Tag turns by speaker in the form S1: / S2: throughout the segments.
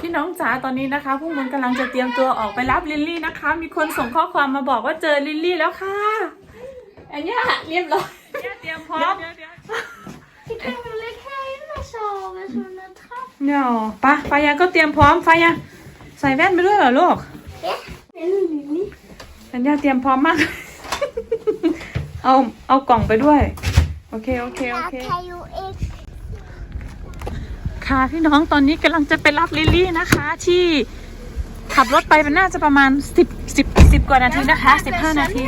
S1: พี่น้องจ๋าตอนนี้นะคะพวกมันกำลังจะเตรียมตัวออกไปรับลิลลี่นะคะ มีคนส่งข้อความมาบอกว่าเจอลิลลี่แล้วค่ะอันเนี้ยเรียบร้อยเตรียมพร้อม
S2: Ik kan wel lekker helemaal zo met zo'n trap.
S1: เนี่ยปะไฟยังก็เตรียมพร้อมไฟยังใส่แว่นไปด้วยเหรอลูก
S2: Ja? En een lilie.
S1: อันเนี้ยเตรียมพร้อมมาก เอาเอากล่องไปด้วย โอเค โอเค โอเค
S2: Theo ik.
S1: ค่ะพี่น้องตอนนี้กำลังจะไปรับลิลลี่นะคะ ที่ขับรถไปมันน่าจะประมาณสิบสิบสิบกว่านาทีนะคะสิบห้านาที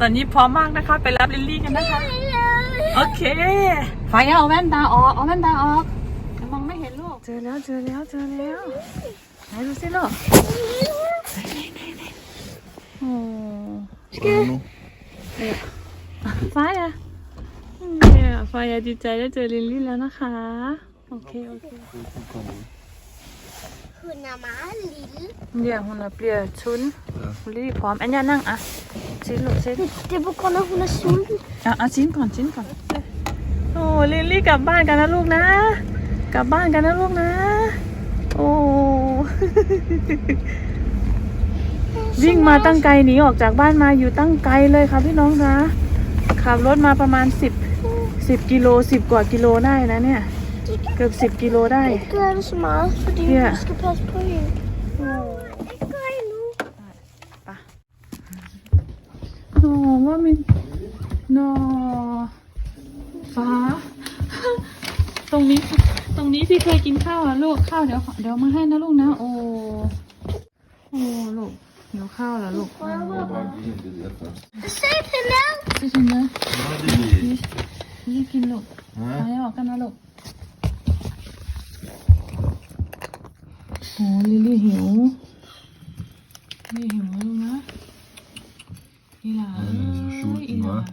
S1: ตอนนี้พร้อมมากนะคะ ไปรับลิลลี่กันนะคะ โอเคไฟเอาแว่นตาออกเอาแว่นตาออกมองไม่เห็นลูกเจอแล้วเจอแล้วเจอแล้วไหนดูสิลูกโอ้
S3: Hallo.
S1: ไฟอะเนี่ยไฟอะดีใจได้เจอลิลลี่แล้วนะคะ โอเคโอเค
S2: Goed normaal, Lili.
S1: เดี๋ยวหุ่นละเปลี่ยนชุนลิลลี่พร้อมอันนี้นั่งอะชิ้นลูกชิ้น
S2: Dit begon ook naar zoen.
S1: อะเอาชิ้นก่อนชิ้นก่อนโอ้ลิลลี่กลับบ้านกันนะลูกนะ กลับบ้านกันนะลูกนะ โอ้ วิ่งมาตั้งไกลหนีออกจากบ้านมาอยู่ตั้งไกลเลยค่ะพี่น้องคะขับรถมาประมาณสิบสิบกิโลสิบกว่ากิโลได้นะเนี่ย เกือบสิบกิโลได้
S2: Ik uh, is normaal voor die
S1: Ja.
S2: ja. pas voor je. Ik kan je nu.
S1: โนว่ามีโนฟ้า ตรงนี้ตรงนี้ที่เคยกินข้าวอะลูกข้าวเดี๋ยวเดี๋ยวมาให้นะลูกนะโอ้โอ้ลูกเดี๋ยวข้าวเหรอลูก
S2: Zet je nou?
S1: จะกินนะ
S3: Hadi.
S1: นี่กินลูก
S3: Ha?
S1: มาให้ออกกันนะลูก โอ้ลิลลี่หิวลิลลี่หิวนะลูกนะอีหลา
S3: เออชูด
S1: อีหลาวะ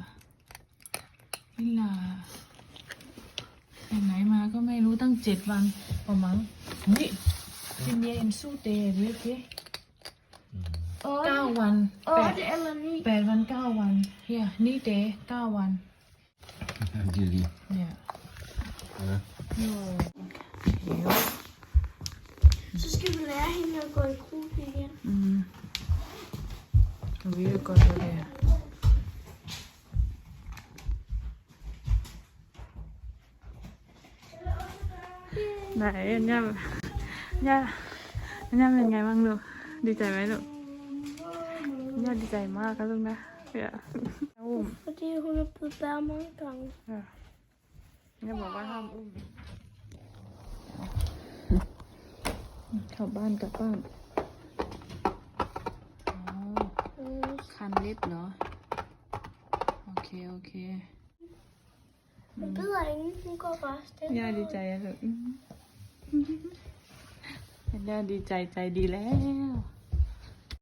S1: อีหลาไปไหนมาก็ไม่รู้ตั้งเจ็ดวันประมาณเฮ้ยกินเย็นสู้เตะเว้ยเว้ย
S2: Oh,
S1: เก้าวันแป
S2: oh
S1: ด
S2: de Ellie.
S1: แปดวันเก้าวันเฮียนี่เตะเก้าวัน
S3: Lili.
S1: เนี่ย
S3: Ja.
S1: โอ้ หิว
S2: Så skal vi lære hende at gå i gruppe igen.
S1: อืมวิวก่อนเลยไหนอันเนี้ยอันเนี้ยอันเนี้ยเป็นไงบ้างลูกดีใจไหมลูกอันเนี้ยดีใจมากครับลูกนะเดี๋ยวอุ้ม
S2: Fordi hun er blevet bær mange gange.
S1: อันเนี้ยบอกว่าห้ามอุ้มเข้าบ้านกลับบ้านอ๋อ
S2: Øh,
S1: คันเล็บเหรอ โอเค โอเค
S2: Hun bider ingen. Hun går bare stille.
S1: ย่าดีใจอะลูกย่าดีใจใจดีแล้ว